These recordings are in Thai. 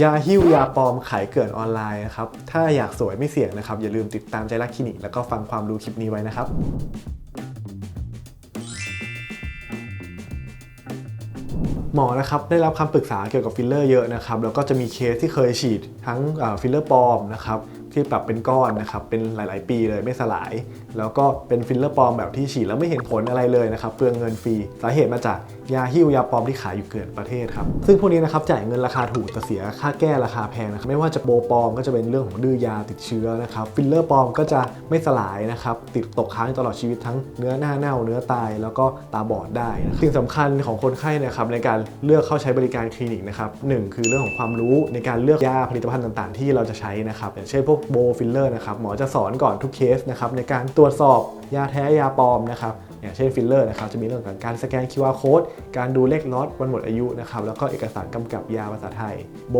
ยาหิ้วยาปลอมขายเกินออนไลน์นะครับ ถ้าอยากสวยไม่เสี่ยงนะครับ อย่าลืมติดตามใจรักคลินิก แล้วก็ฟังความรู้คลิปนี้ไว้นะครับหมอนะครับได้รับคำปรึกษาเกี่ยวกับฟิลเลอร์เยอะนะครับแล้วก็จะมีเคสที่เคยฉีดทั้งฟิลเลอร์ปลอมนะครับ ที่ปรับเป็นก้อนนะครับเป็นหลาย ๆ ปีเลยไม่สลาย แล้วก็เป็นฟิลเลอร์ปลอมแบบที่ฉีดแล้วไม่เห็นผลอะไรเลยนะครับเปลืองเงินฟรีสาเหตุมาจากยาหิ้วยาปลอมที่ขายอยู่เกลื่อนประเทศครับซึ่งพวกนี้นะครับจ่ายเงินราคาถูกแต่เสียค่าแก้ราคาแพงนะครับไม่ว่าจะโบปลอมก็จะเป็นเรื่องของดื้อยาติดเชื้อนะครับฟิลเลอร์ปลอมก็จะไม่สลายนะครับติดตกค้างตลอดชีวิตทั้งเนื้อหน้าเน่าเนื้อตายแล้วก็ตาบอดได้นะสิ่งสำคัญของคนไข้นะครับในการเลือกเข้าใช้บริการคลินิกนะครับหนึ่งคือเรื่องของความรู้ในการเลือกยาผลิตภัณฑ์ต่าง ๆ ที่เราจะใช้นะครับอย่างเช่นพวกโบฟิลเลอร์นะครับหมอจะสอนก่อนทุกเคสนะครับในการตรวจสอบยาแท้ยาปลอมนะครับอย่างเช่นฟิลเลอร์นะครับจะมีเรื่องของการสแกน QR code การดูเลขล็อตวันหมดอายุนะครับแล้วก็เอกสารกำกับยาภาษาไทยโบ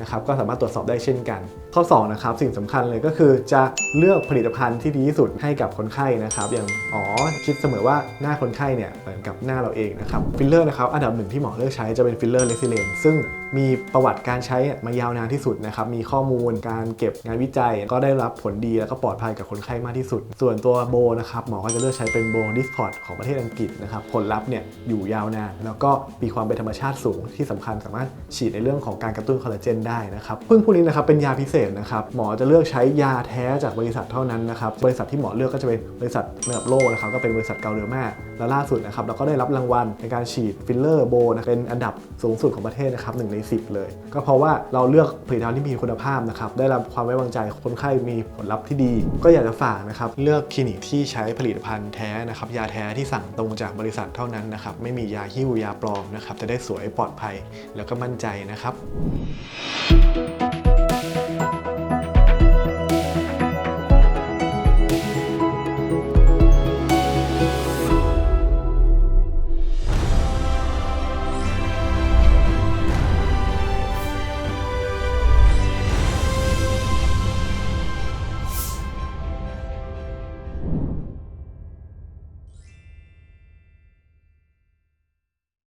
นะครับก็สามารถตรวจสอบได้เช่นกัน ข้อ2นะครับสิ่งสำคัญเลยก็คือจะเลือกผลิตภัณฑ์ที่ดีที่สุดให้กับคนไข้นะครับ อย่างอ๋อคิดเสมอว่าหน้าคนไข้เนี่ยเหมือนกับหน้าเราเองนะครับฟิลเลอร์นะครับอันดับหนึ่งที่หมอเลือกใช้จะเป็นฟิลเลอร์เลซิเลนซึ่งมีประวัติการใช้มายาวนานที่สุดนะครับ มีข้อมูลการเก็บงานวิจัย ก็ได้รับผลดีแล้วก็ปลอดภัยกับคนไข้มากที่สุด ส่วนตัวโบนะครับหมอก็จะเลือกใช้เป็นโบดิสพอร์ตของประเทศอังกฤษนะครับผลลัพธ์เนี่ยอยู่ยาวนาน แล้วก็มีความเป็นธรรมชาติสูงที่สำคัญสามารถฉีดในเรื่องของการกระตุ้นคอลลาเจนได้นะครับพึ่งพวกนี้นะครับเป็นยาพิเศษนะครับหมอจะเลือกใช้ยาแท้จากบริษัทเท่านั้นนะครับบริษัทที่หมอเลือกก็จะเป็นบริษัทระดับโลกนะครับก็เป็นบริษัทเกาเลือมาและล่าสุดนะครับเราก็ได้รับรางวัลในการฉีดฟิลเลอร์โบนะเป็นอันดับสูงสุดของประเทศนะครับหนึ่งใน 10 เลย ก็เพราะว่าเราเลือกผลิตภัณฑ์ที่มีคุณภาพนะครับได้รับความไว้วางใจคนไข้มีผลลัพธ์ที่ดี ก็อยากจะฝากนะครับเลือกคลินิกที่ใช้ผลิตภัณฑ์แท้นะครับยาแท้ที่สั่งตรงจากบริษัทเท่านั้นนะครับไม่มียาหิ้วยาปลอมนะครับจะได้สวยปลอดภัยแล้วก็มั่นใจนะครับ